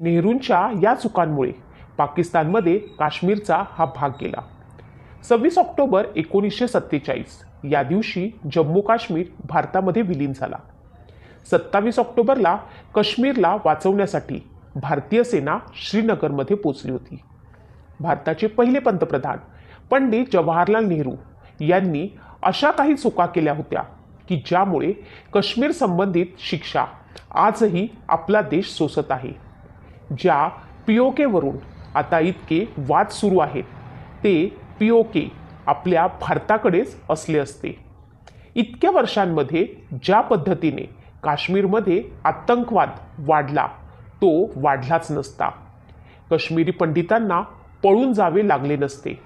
नेहरूंच्या या चुकांमुळे पाकिस्तानमध्ये काश्मीरचा हा भाग गेला. सव्वीस ऑक्टोबर एकोणीसशे सत्तेचाळीस या दिवशी जम्मू काश्मीर भारतामध्ये विलीन झाला. सत्तावीस ऑक्टोबरला काश्मीरला वाचवण्यासाठी भारतीय सेना श्रीनगरमध्ये पोचली होती. भारताचे पहिले पंतप्रधान पंडित जवाहरलाल नेहरू यांनी अशा काही चुका केल्या होत्या की ज्यामुळे काश्मीर संबंधित शिक्षा आजही आपला देश सोसत आहे. ज्या पी ओ केवरून आता इतके वाद सुरू आहेत ते पी ओ के आपल्या भारताकडेच असले असते. इतक्या वर्षांमध्ये ज्या पद्धतीने काश्मीरमध्ये आतंकवाद वाढला तो वाढलाच नसता. काश्मीरी पंडितांना पळून जावे लागले नसते.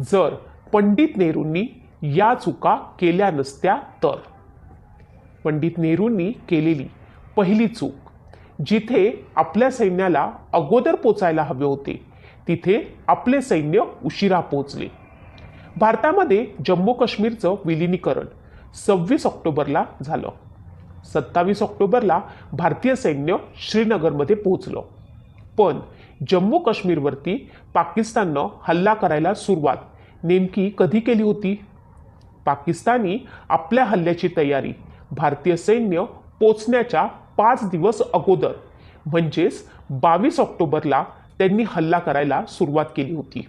जर पंडित नेहरूंनी या चुका केल्या नसत्या तर. पंडित नेहरूंनी केलेली पहिली चूक जिथे आपल्या सैन्याला अगोदर पोचायला हवे होते तिथे आपले सैन्य उशिरा पोहोचले. भारतामध्ये जम्मू काश्मीरचं विलिनीकरण सव्वीस ऑक्टोबरला झालं. सत्तावीस ऑक्टोबरला भारतीय सैन्य श्रीनगरमध्ये पोहोचलं. पण जम्मू काश्मीरवरती पाकिस्ताननं हल्ला करायला सुरुवात नेमकी कधी केली होती? पाकिस्तानी आपल्या हल्ल्याची तयारी भारतीय सैन्य पोचण्याच्या पाच दिवस अगोदर म्हणजेच बावीस ऑक्टोबरला त्यांनी हल्ला करायला सुरुवात केली होती.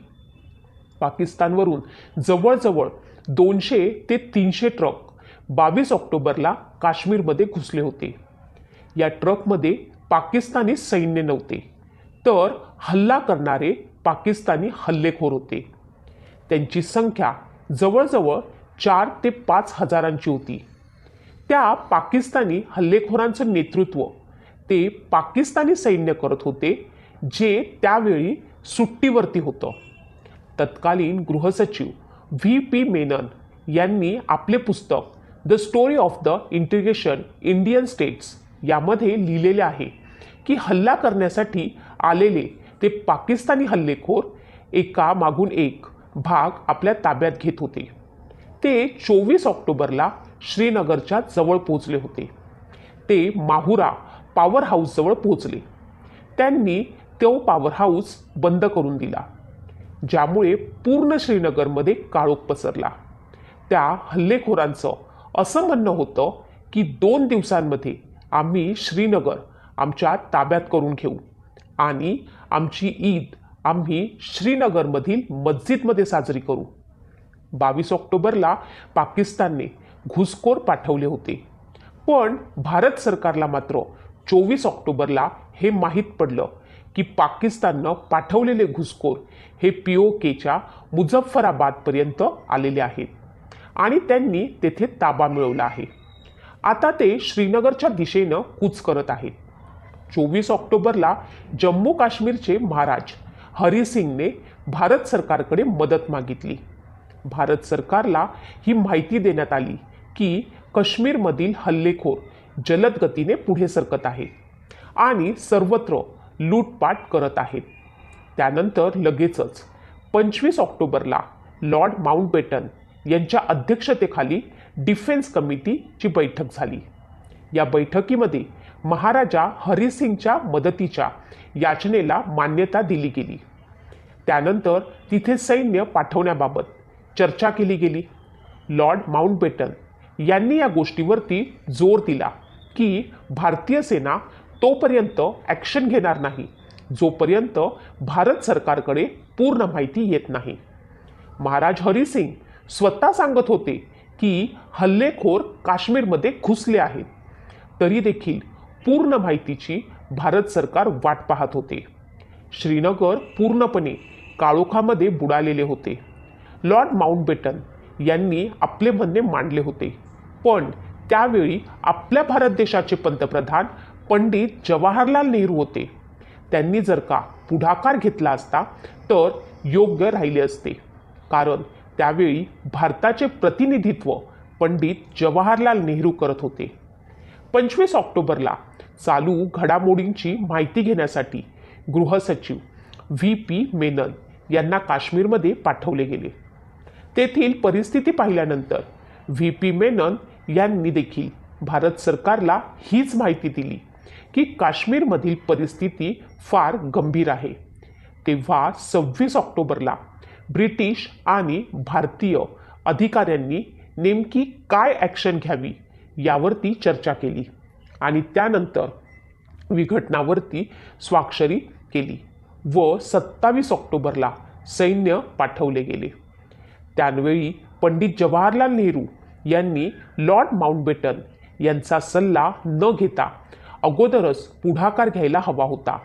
पाकिस्तानवरून जवळजवळ दोनशे ते तीनशे ट्रक बावीस ऑक्टोबरला काश्मीरमध्ये घुसले होते. या ट्रकमध्ये पाकिस्तानी सैन्य नव्हते तर हल्ला करणारे पाकिस्तानी हल्लेखोर होते. त्यांची संख्या जवळजवळ चार ते पाच हजारांची होती. त्या पाकिस्तानी हल्लेखोरांचं नेतृत्व. ते पाकिस्तानी सैन्य करत होते जे त्यावेळी सुट्टीवरती होतं. तत्कालीन गृहसचिव व्ही पी मेनन यांनी आपले पुस्तक the story of the integration Indian states यामध्ये लिहिलेले आहे की हल्ला करण्यासाठी आलेले ते पाकिस्तानी हल्लेखोर एका मागून एक भाग आपल्या ताब्यात घेत होते. ते चोवीस ऑक्टोबरला श्रीनगरच्या जवळ पोहोचले होते. ते माहुरा पॉवर हाऊसजवळ पोहोचले. त्यांनी तो पॉवर हाऊस बंद करून दिला ज्यामुळे पूर्ण श्रीनगरमध्ये काळोख पसरला. त्या हल्लेखोरांचं असं म्हणणं होतं की दोन दिवसांमध्ये आम्ही श्रीनगर आमच्या ताब्यात करून घेऊ आणि आमची ईद आम्ही श्रीनगरमधील मस्जिदमध्ये साजरी करू. बावीस ऑक्टोबरला पाकिस्तानने घुसखोर पाठवले होते. पण भारत सरकारला मात्र चोवीस ऑक्टोबरला हे माहीत पडलं की पाकिस्ताननं पाठवलेले घुसखोर हे पी ओ केच्या मुझफ्फराबादपर्यंत आलेले आहेत आणि त्यांनी तेथे ताबा मिळवला आहे. आता ते श्रीनगरच्या दिशेनं कूच करत आहेत. चोवीस ऑक्टोबरला जम्मू काश्मीरचे महाराज हरिसिंगने भारत सरकारकडे मदत मागितली. भारत सरकारला ही माहिती देण्यात आली की काश्मीरमधील हल्लेखोर जलद गतीने पुढे सरकत आहेत आणि सर्वत्र लूटपाट करत आहेत. त्यानंतर लगेचच पंचवीस ऑक्टोबरला लॉर्ड माउंटबेटन यांच्या अध्यक्षतेखाली डिफेन्स कमिटीची बैठक झाली. या बैठकीमध्ये महाराजा हरिसिंगच्या मदतीच्या याचनेला मान्यता दिली गेली. त्यानंतर तिथे सैन्य पाठवण्याबाबत चर्चा केली गेली. लॉर्ड माउंटबेटन यांनी या गोष्टीवरती जोर दिला की भारतीय सेना तोपर्यंत ॲक्शन घेणार नाही जोपर्यंत भारत सरकारकडे पूर्ण माहिती येत नाही. महाराज हरिसिंग स्वतः सांगत होते की हल्लेखोर काश्मीरमध्ये घुसले आहेत. तरी देखील पूर्ण माहितीची भारत सरकार वाट पाहत होते. श्रीनगर पूर्णपणे काळोखामध्ये बुडालेले होते. लॉर्ड माउंटबेटन यांनी आपले म्हणणे मांडले होते. पण त्यावेळी आपल्या भारत देशाचे पंतप्रधान पंडित जवाहरलाल नेहरू होते. त्यांनी जर का पुढाकार घेतला असता तर योग्य राहिले असते. कारण त्यावेळी भारताचे प्रतिनिधित्व पंडित जवाहरलाल नेहरू करत होते. पंचवीस ऑक्टोबरला चालू घडामोडींची माहिती घेण्यासाठी गृहसचिव व्ही पी मेनन यांना काश्मीरमध्ये पाठवले गेले. तेथील परिस्थिती पाहिल्यानंतर व्ही पी मेनन यांनी देखील भारत सरकारला हीच माहिती दिली की काश्मीरमधील परिस्थिती फार गंभीर आहे. तेव्हा सव्वीस ऑक्टोबरला ब्रिटिश आणि भारतीय अधिकाऱ्यांनी नेमकी काय ॲक्शन घ्यावी यावरती चर्चा केली आणि त्यानंतर विघटनावरती स्वाक्षरी केली व सत्तावीस ऑक्टोबरला सैन्य पाठवले गेले. त्यावेळी पंडित जवाहरलाल नेहरू यांनी लॉर्ड माउंटबेटन यांचा सल्ला न घेता अगोदरच पुढाकार घ्यायला हवा होता.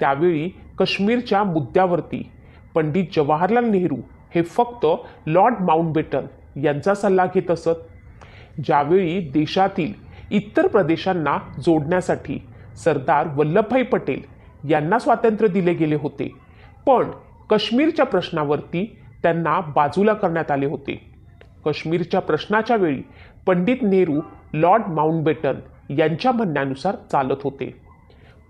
त्यावेळी काश्मीरच्या मुद्द्यावरती पंडित जवाहरलाल नेहरू हे फक्त लॉर्ड माउंटबेटन यांचा सल्ला घेत असत. ज्यावेळी देशातील इतर प्रदेशांना जोडण्यासाठी सरदार वल्लभभाई पटेल यांना स्वातंत्र्य दिले गेले होते पण काश्मीरच्या प्रश्नावरती त्यांना बाजूला करण्यात आले होते. काश्मीरच्या प्रश्नाच्या वेळी पंडित नेहरू लॉर्ड माउंटबेटन यांच्या म्हणण्यानुसार चालत होते.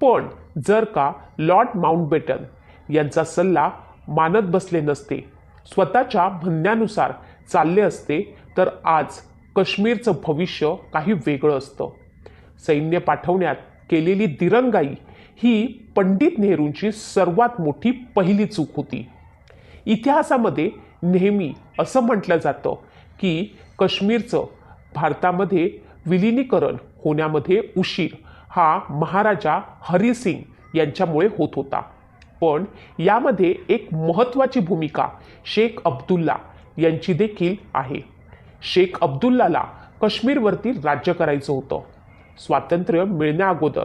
पण जर का लॉर्ड माउंटबेटन यांचा सल्ला मानत बसले नसते स्वतःच्या म्हणण्यानुसार चालले असते तर आज काश्मीरचं भविष्य काही वेगळं असतं. सैन्य पाठवण्यात केलेली दिरंगाई ही पंडित नेहरूंची सर्वात मोठी पहिली चूक होती. इतिहासामध्ये नेहमी असं म्हटलं जातं की काश्मीरचं भारतामध्ये विलिनीकरण होण्यामध्ये उशीर हा महाराजा हरिसिंग यांच्यामुळे होत होता. पण यामध्ये एक महत्त्वाची भूमिका शेख अब्दुल्ला यांची देखील आहे. शेख अब्दुल्लाला काश्मीरवरती राज्य करायचं होतं. स्वातंत्र्य मिळण्या अगोदर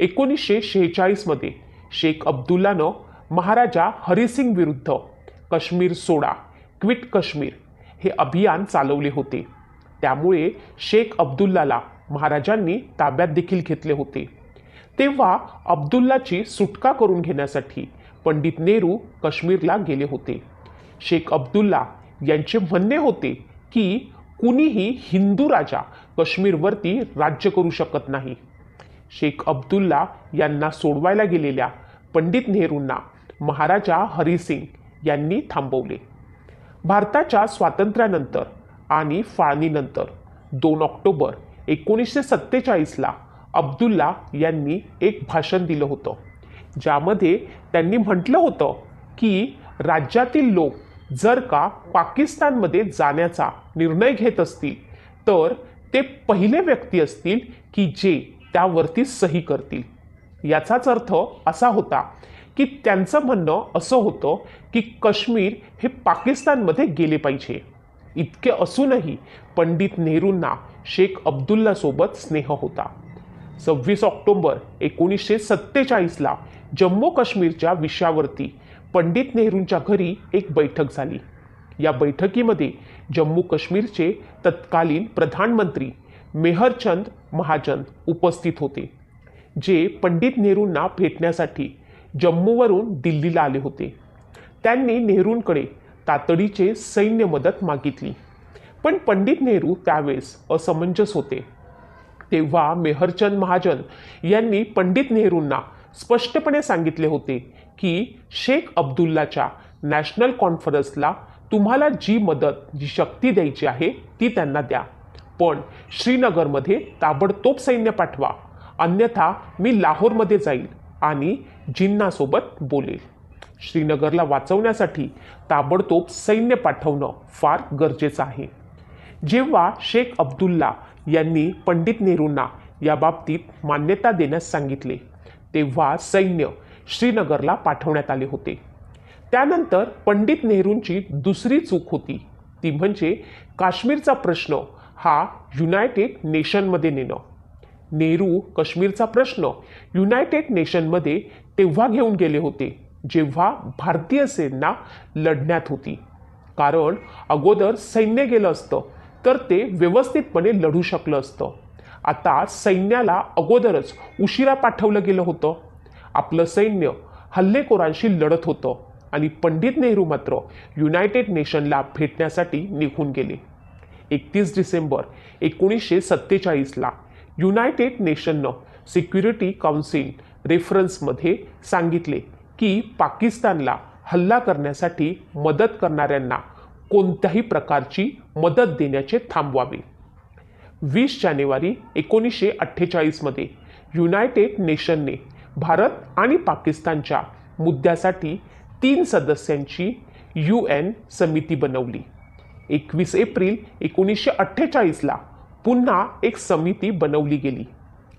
एकोणीसशे शेहेचाळीसमध्ये शेख अब्दुल्लानं महाराजा हरिसिंग विरुद्ध काश्मीर सोडा क्विट काश्मीर हे अभियान चालवले होते. त्यामुळे शेख अब्दुल्लाला महाराजांनी ताब्यात देखील घेतले होते. तेव्हा अब्दुल्लाची सुटका करून घेण्यासाठी पंडित नेहरू काश्मीरला गेले होते. शेख अब्दुल्ला यांचे म्हणणे होते की कुणीही हिंदू राजा काश्मीरवरती राज्य करू शकत नाही. शेख अब्दुल्ला यांना सोडवायला गेलेल्या पंडित नेहरूंना महाराजा हरिसिंग यांनी थांबवले. भारताच्या स्वातंत्र्यानंतर आणि फाळणीनंतर दोन ऑक्टोबर एकोणीसशे सत्तेचाळीसला अब्दुल्ला यांनी एक भाषण दिलं होतं. ज्यामध्ये त्यांनी म्हटलं होतं की राज्यातील लोक जर का पाकिस्तानमध्ये जाण्याचा निर्णय घेत असतील तर ते पहिले व्यक्ती असतील की जे त्यावरती सही करतील. याचाच अर्थ असा होता की त्यांचं म्हणणं असं होतं की काश्मीर हे पाकिस्तानमध्ये गेले पाहिजे. इतके असूनही पंडित नेहरूंना शेख अब्दुल्लासोबत स्नेह होता. सव्वीस ऑक्टोबर एकोणीसशे सत्तेचाळीसला जम्मू काश्मीरच्या विषयावरती पंडित नेहरूंच्या घरी एक बैठक झाली. या बैठकीमध्ये जम्मू काश्मीरचे तत्कालीन प्रधानमंत्री मेहरचंद महाजन उपस्थित होते जे पंडित नेहरूंना भेटण्यासाठी जम्मूवरून दिल्लीला आले होते. त्यांनी नेहरूंकडे तातडीचे सैन्य मदत मागितली. पण पंडित नेहरू त्यावेळेस असमंजस होते. तेव्हा मेहरचंद महाजन यांनी पंडित नेहरूंना स्पष्टपणे सांगितले होते की शेख अब्दुल्लाच्या नॅशनल कॉन्फरन्सला तुम्हाला जी मदत जी शक्ती द्यायची आहे ती त्यांना द्या. पण श्रीनगरमध्ये ताबडतोब सैन्य पाठवा. अन्यथा मी लाहोरमध्ये जाईल. आणि जिन्नासोबत बोलेल. श्रीनगरला वाचवण्यासाठी ताबडतोब सैन्य पाठवणं फार गरजेचं आहे. जेव्हा शेख अब्दुल्ला यांनी पंडित नेहरूंना या बाबतीत मान्यता देण्यास सांगितले तेव्हा सैन्य श्रीनगरला पाठवण्यात आले होते. त्यानंतर पंडित नेहरूंची दुसरी चूक होती. ती म्हणजे काश्मीरचा प्रश्न हा युनायटेड नेशनमध्ये नेणं. नेहरू काश्मीरचा प्रश्न युनायटेड नेशनमध्ये तेव्हा घेऊन गेले होते जेव्हा भारतीय सेना लढण्यात होती. कारण अगोदर सैन्य गेलं असतं तर ते व्यवस्थितपणे लढू शकलं असतं. आता सैन्याला अगोदरच उशिरा पाठवलं गेलं होतं. आपलं सैन्य हल्लेखोरांशी लढत होतं आणि पंडित नेहरू मात्र युनायटेड नेशनला भेटण्यासाठी निघून गेले. एकतीस डिसेंबर एकोणीसशे सत्तेचाळीसला युनायटेड नेशननं सिक्युरिटी काउन्सिल रेफरन्समध्ये सांगितले की पाकिस्तानला हल्ला करण्यासाठी मदत करणाऱ्यांना कोणत्याही प्रकारची मदत देण्याचे थांबवावे. वीस जानेवारी एकोणीसशे अठ्ठेचाळीसमध्ये युनायटेड नेशनने भारत आणि पाकिस्तानच्या मुद्द्यासाठी तीन सदस्यांची यू एन समिती बनवली. एकवीस एप्रिल एकोणीसशे अठ्ठेचाळीसला पुन्हा एक समिती बनवली गेली.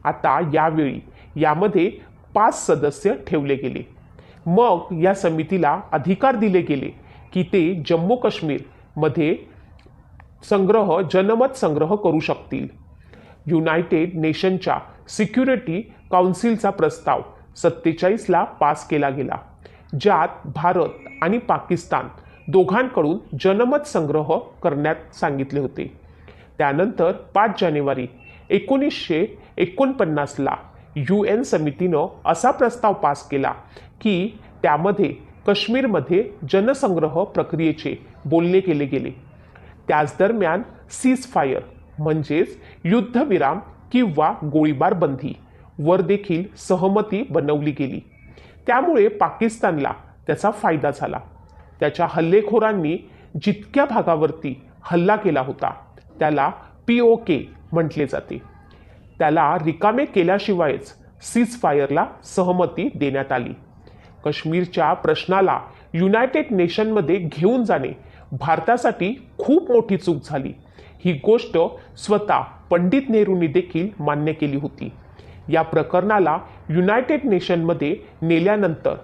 आता यावेळी यामध्ये पाच सदस्य ठेवले गेले. मग या समितीला अधिकार दिले गेले की ते जम्मू काश्मीरमध्ये संग्रह जनमत संग्रह करू शकतील. युनायटेड नेशनच्या सिक्युरिटी काउन्सिलचा प्रस्ताव सत्तेचाळीसला पास केला गेला ज्यात भारत आणि पाकिस्तान दोघांकडून जनमत संग्रह करण्यात सांगितले होते. त्यानंतर पाच जानेवारी एकोणीसशे एकोणपन्नासला यू एन समितीनं असा प्रस्ताव पास केला की त्यामध्ये काश्मीरमध्ये जनसंग्रह प्रक्रियेचे बोलणे केले गेले. त्याच दरम्यान सीज फायर म्हणजेच युद्धविराम किंवा गोळीबार बंदी वर देखील सहमती बनवली गेली. त्यामुळे पाकिस्तानला त्याचा फायदा झाला. त्याच्या हल्लेखोरांनी जितक्या भागावरती हल्ला केला होता त्याला पी ओ के म्हटले जाते. त्याला रिकामे केल्याशिवायच सीज फायरला सहमती देण्यात आली. काश्मीरच्या प्रश्नाला युनायटेड नेशनमध्ये घेऊन जाणे भारतासाठी खूप मोठी चूक झाली. ही गोष्ट स्वतः पंडित नेहरूंनी देखील मान्य केली होती. या प्रकरणाला युनायटेड नेशनमध्ये नेल्यानंतर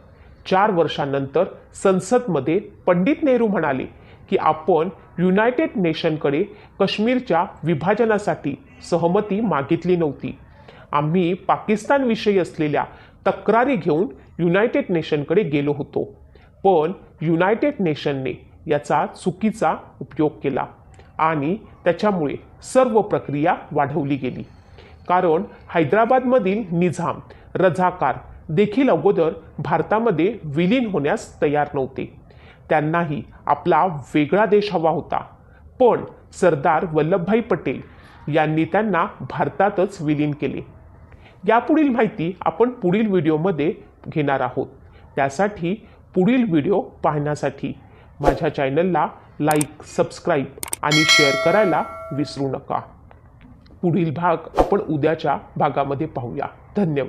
चार वर्षांनंतर संसदमध्ये पंडित नेहरू म्हणाले की आपण युनायटेड नेशनकडे काश्मीरच्या विभाजनासाठी सहमती मागितली नव्हती. आम्ही पाकिस्तानविषयी असलेल्या तक्रारी घेऊन युनायटेड नेशनकडे गेलो होतो. पण युनायटेड नेशनने याचा चुकीचा उपयोग केला आणि त्याच्यामुळे सर्व प्रक्रिया वाढवली गेली. कारण हैदराबादमधील निझाम रझाकार देखील अगोदर भारतामध्ये विलीन होण्यास तयार नव्हते. त्यांनाही आपला वेगळा देश हवा होता. पण सरदार वल्लभभाई पटेल यांनी त्यांना भारतातच विलीन केले. यापुढील माहिती आपण पुढील व्हिडिओमध्ये घेणार आहोत. त्यासाठी पुढील व्हिडिओ पाहण्यासाठी माझ्या चॅनलला लाईक सबस्क्राईब आणि शेअर करायला विसरू नका. पुढील भाग आपण उद्याच्या भागामध्ये पाहूया. धन्यवाद.